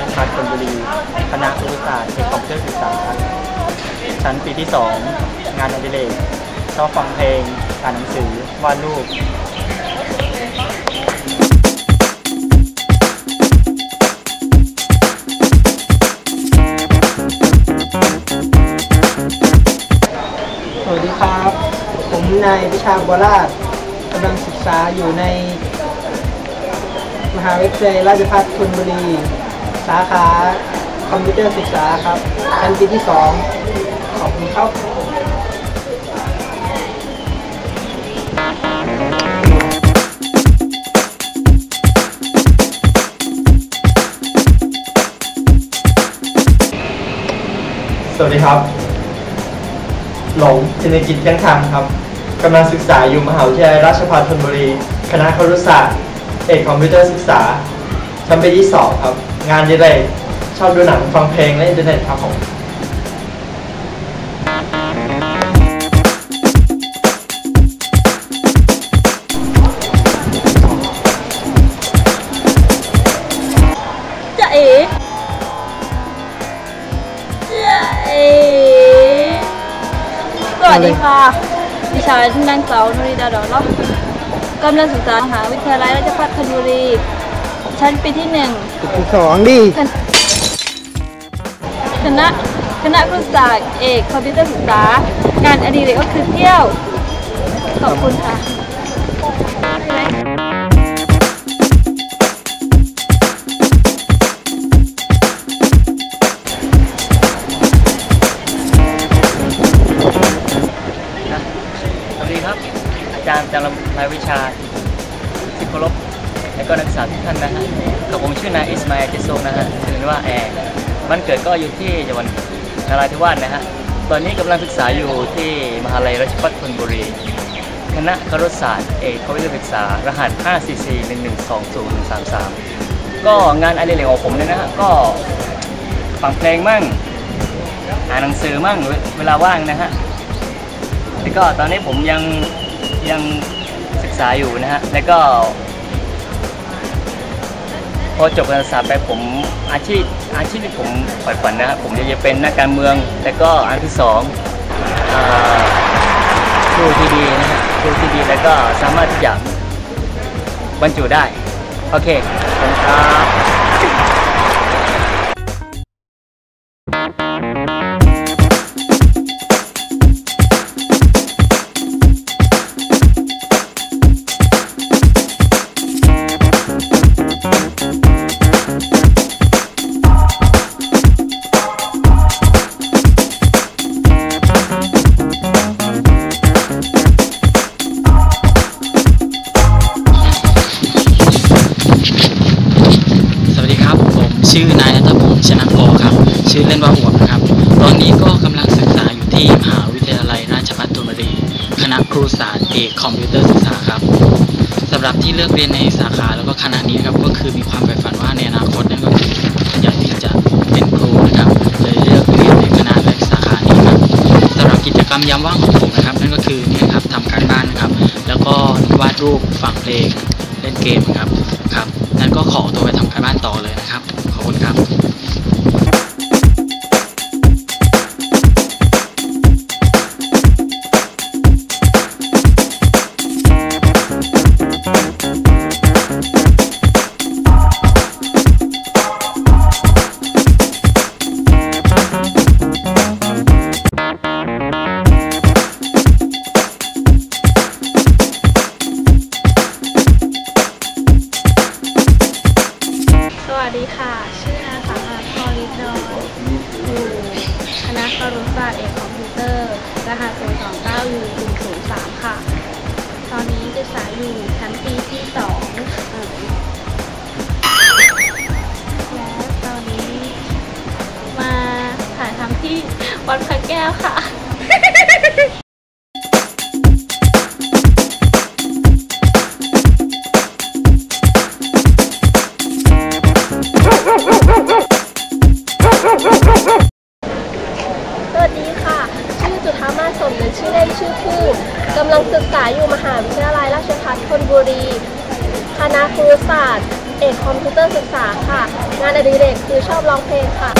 วังคารคนบุรี คณะครุศาสตร์คอมพิวเตอร์ศึกษา ชั้นปีที่ 2 งานอดิเรกชอบฟังเพลง อ่านหนังสือ วาดรูปสวัสดีครับ ผมนายพิชาบัวราชกำลังศึกษาอยู่ใน มหาวิทยาลัยราชภัฏธนบุรีาขาคอมพิวเตอร์ศึกษาครับชั้นปีที่สองขอบคุณครับสวัสดีครับ หลงจินกิจยังทำครับ กำลังศึกษาอยู่มหาวิทยาลัยราชภัฏธนบุรี คณะครุศาสตร์ เอกคอมพิวเตอร์ศึกษา ชั้นปีที่สองครับ งานอดีเลยชอบดูหนังฟังเพลงและอินเทอร์เน็ตครับผมจะเอ๋จะเอ๋สวัสดีค่ะ ดิฉันนางสาวนุริดาดอนเนาะกำลังศึกษามหาวิทยาลัยราชภัฏธนบุรี ชั้นปีที่หนึ่งปีสองดิคณคณะคณะครุศาสตร์เอกคอมพิวเตอร์ศึกษา งานอดิเรกก็คือเที่ยว ขอบคุณค่ะใช่ไหมสวัสดีครับ อาจารย์จารย์รายวิชาที่เคารพ และก็นักศึกษาทุกท่านนะฮะกับผมชื่อนายอิสมาเอิลเจโซนะฮะชื่อว่าแอร์มันเกิดก็อยู่ที่จังหวัดนราธิวาสนะฮะตอนนี้กำลังศึกษาอยู่ที่มหาลัยราชภัฏธนบุรี คณะครุศาสตร์เอกคอมพิวเตอร์ศึกษา รหัส 5cc 1120133 ก็งานอดิเรกของผมเนี่ยนะฮะก็ฟังเพลงมั่งอ่านหนังสือมั่งเวลาว่างนะฮะแล้วก็ตอนนี้ผมยังยังศึกษาอยู่นะฮะแล้วก็ อจบการศึกษาไปผมอาชีพอาชีพที่ผมใฝ่ฝันนะครับผมอยากจะเป็นนักการเมือง แล้วก็อันที่สองครูที่ดีนะฮะครูที่ดีแล้วก็สามารถที่จะบรรจุได้ โอเคขอบคุณครับ ชื่อเล่นว่าอวบนะครับ ตอนนี้ก็กำลังศึกษาอยู่ที่มหาวิทยาลัยราชภัฏธนบุรี คณะครูศาสตร์เอกคอมพิวเตอร์ศึกษาครับสำหรับที่เลือกเรียนในสาขาแล้วก็คณะนี้ครับก็คือมีความใฝ่ฝันว่าในอนาคตนั่นก็คืออยากที่จะเป็นครูนะครับเลยเลือกเรียนในคณะและสาขานี้ครับสำหรับกิจกรรมยามว่างของผมนะครับ นั่นก็คือนี่ครับทำการบ้านนะครับ แล้วก็วาดรูปฟังเพลงเล่นเกมครับครับนั้นก็ขอตัวไปทำการบ้านต่อเลยนะครับ อยู่ชั้นปีที่สองและตอนนี้มาถ่ายทำที่วัดพระแก้วค่ะ สมหรือชื่อเล่นชื่อคู่กำลังศึกษาอยู่มหาวิทยาลัยราชภัฏธนบุรี คณะครุศาสตร์ เอกคอมพิวเตอร์ศึกษาค่ะ งานอดิเรกคือชอบร้องเพลงค่ะ